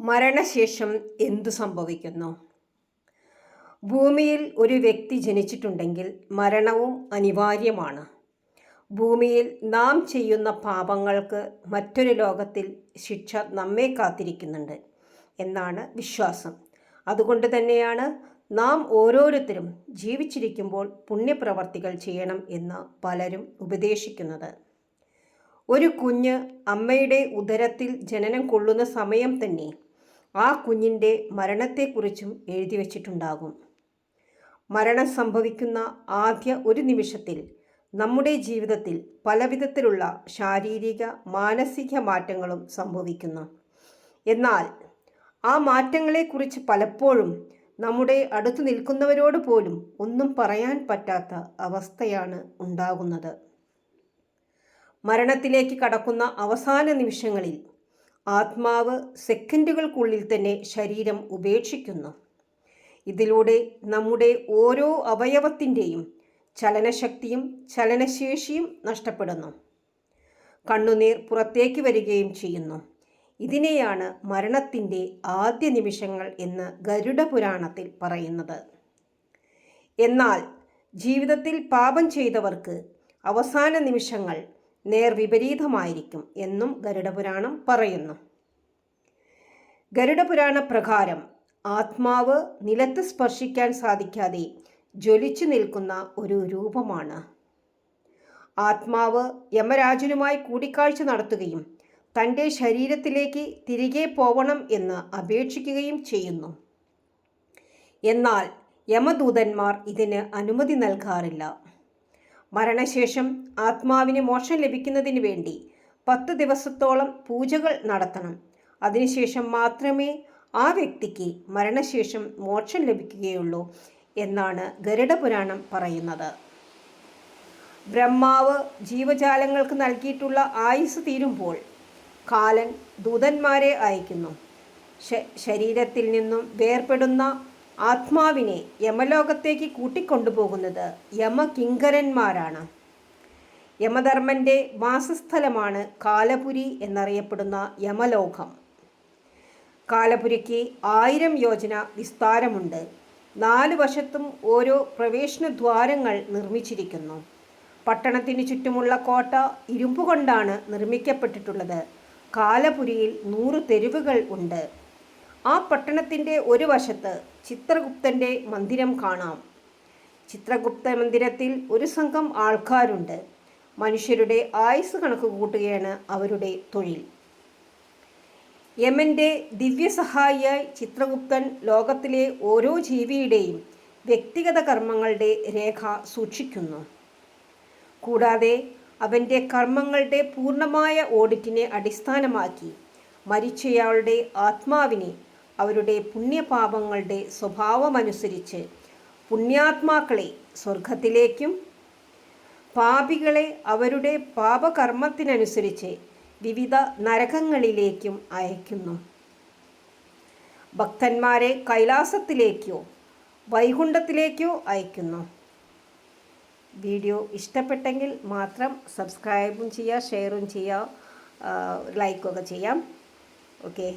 മരണശേഷം എന്തു സംഭവിക്കുന്നു? ഭൂമിയിൽ ഒരു വ്യക്തി ജനിച്ചിട്ടുണ്ടെങ്കിൽ മരണവും അനിവാര്യമാണ്. ഭൂമിയിൽ നാം ചെയ്യുന്ന പാപങ്ങൾക്ക് മറ്റൊരു ലോകത്തിൽ ശിക്ഷ നമ്മെ കാത്തിരിക്കുന്നുണ്ട് എന്നാണ് വിശ്വാസം. അതുകൊണ്ട് തന്നെയാണ് നാം ഓരോരുത്തരും ജീവിച്ചിരിക്കുമ്പോൾ പുണ്യപ്രവർത്തികൾ ചെയ്യണം എന്ന് പലരും ഉപദേശിക്കുന്നത്. ഒരു കുഞ്ഞ് അമ്മയുടെ ഉദരത്തിൽ ജനനം കൊള്ളുന്ന സമയം തന്നെ ആ കുഞ്ഞിന്റെ മരണത്തെക്കുറിച്ചും എഴുതി വച്ചിട്ടുണ്ടാകും. മരണം സംഭവിക്കുന്ന ആദ്യ ഒരു നിമിഷത്തിൽ നമ്മുടെ ജീവിതത്തിൽ പലവിധത്തിലുള്ള ശാരീരിക മാനസിക മാറ്റങ്ങളും സംഭവിക്കുന്നു. എന്നാൽ ആ മാറ്റങ്ങളെക്കുറിച്ച് പലപ്പോഴും നമ്മുടെ അടുത്തു നിൽക്കുന്നവരോട് പോലും ഒന്നും പറയാൻ പറ്റാത്ത അവസ്ഥയാണ് ഉണ്ടാകുന്നത്. മരണത്തിലേക്ക് കടക്കുന്ന അവസാന നിമിഷങ്ങളിൽ ആത്മാവ് സെക്കൻഡുകൾക്കുള്ളിൽ തന്നെ ശരീരം ഉപേക്ഷിക്കുന്നു. ഇതിലൂടെ നമ്മുടെ ഓരോ അവയവത്തിന്റെയും ചലനശക്തിയും ചലനശേഷിയും നഷ്ടപ്പെടുന്നു. കണ്ണുനീർ പുറത്തേക്ക് വരികയും ചെയ്യുന്നു. ഇതിനെയാണ് മരണത്തിന്റെ ആദ്യ നിമിഷങ്ങൾ എന്ന് ഗരുഡ പുരാണത്തിൽ പറയുന്നത്. എന്നാൽ ജീവിതത്തിൽ പാപം ചെയ്തവർക്ക് അവസാന നിമിഷങ്ങൾ നേർവിപരീതമായിരിക്കും എന്നും ഗരുഡപുരാണം പറയുന്നു. ഗരുഡപുരാണ പ്രകാരം ആത്മാവ് നിലത്ത് സ്പർശിക്കാൻ സാധിക്കാതെ ജ്വലിച്ചു നിൽക്കുന്ന ഒരു രൂപമാണ്. ആത്മാവ് യമരാജനുമായി കൂടിക്കാഴ്ച നടത്തുകയും തന്റെ ശരീരത്തിലേക്ക് തിരികെ പോവണം എന്ന് അപേക്ഷിക്കുകയും ചെയ്യുന്നു. എന്നാൽ യമദൂതന്മാർ ഇതിന് അനുമതി നൽകാറില്ല. മരണശേഷം ആത്മാവിന് മോക്ഷം ലഭിക്കുന്നതിന് വേണ്ടി പത്ത് ദിവസത്തോളം പൂജകൾ നടത്തണം. അതിനുശേഷം മാത്രമേ ആ വ്യക്തിക്ക് മരണശേഷം മോക്ഷം ലഭിക്കുകയുള്ളൂ എന്നാണ് ഗരുഡ പുരാണം പറയുന്നത്. ബ്രഹ്മാവ് ജീവജാലങ്ങൾക്ക് നൽകിയിട്ടുള്ള ആയുസ് തീരുമ്പോൾ കാലൻ ദൂതന്മാരെ അയക്കുന്നു. ശരീരത്തിൽ നിന്നും വേർപെടുന്ന ആത്മാവിനെ യമലോകത്തേക്ക് കൂട്ടിക്കൊണ്ടുപോകുന്നത് യമകിങ്കരന്മാരാണ്. യമധർമ്മന്റെ വാസസ്ഥലമാണ് കാലപുരി എന്നറിയപ്പെടുന്ന യമലോകം. കാലപുരിക്ക് ആയിരം യോജന വിസ്താരമുണ്ട്. നാല് വശത്തും ഓരോ പ്രവേശന ദ്വാരങ്ങൾ നിർമ്മിച്ചിരിക്കുന്നു. പട്ടണത്തിന് ചുറ്റുമുള്ള കോട്ട ഇരുമ്പുകൊണ്ടാണ് നിർമ്മിക്കപ്പെട്ടിട്ടുള്ളത്. കാലപുരിയിൽ നൂറ് തെരുവുകൾ ഉണ്ട്. ആ പട്ടണത്തിന്റെ ഒരു വശത്ത് ചിത്രഗുപ്തന്റെ മന്ദിരം കാണാം. ചിത്രഗുപ്ത മന്ദിരത്തിൽ ഒരു സംഘം ആൾക്കാരുണ്ട്. മനുഷ്യരുടെ ആയുസ് കണക്ക് കൂട്ടുകയാണ് അവരുടെ തൊഴിൽ. യമന്റെ ദിവ്യസഹായിയായി ചിത്രഗുപ്തൻ ലോകത്തിലെ ഓരോ ജീവിയുടെയും വ്യക്തിഗത കർമ്മങ്ങളുടെ രേഖ സൂക്ഷിക്കുന്നു. കൂടാതെ അവന്റെ കർമ്മങ്ങളുടെ പൂർണമായ ഓഡിറ്റിനെ അടിസ്ഥാനമാക്കി മരിച്ചയാളുടെ ആത്മാവിനെ അവരുടെ പുണ്യപാപങ്ങളുടെ സ്വഭാവമനുസരിച്ച് പുണ്യാത്മാക്കളെ സ്വർഗത്തിലേക്കും പാപികളെ അവരുടെ പാപകർമ്മത്തിനനുസരിച്ച് വിവിധ നരകങ്ങളിലേക്കും അയക്കുന്നു ഭക്തന്മാരെ കൈലാസത്തിലേക്കോ വൈകുണ്ഠത്തിലേക്കോ അയക്കുന്നു വീഡിയോ ഇഷ്ടപ്പെട്ടെങ്കിൽ മാത്രം സബ്സ്ക്രൈബും ചെയ്യുക ഷെയറും ചെയ്യുക ലൈക്കൊക്കെ ചെയ്യാം. ഓക്കെ.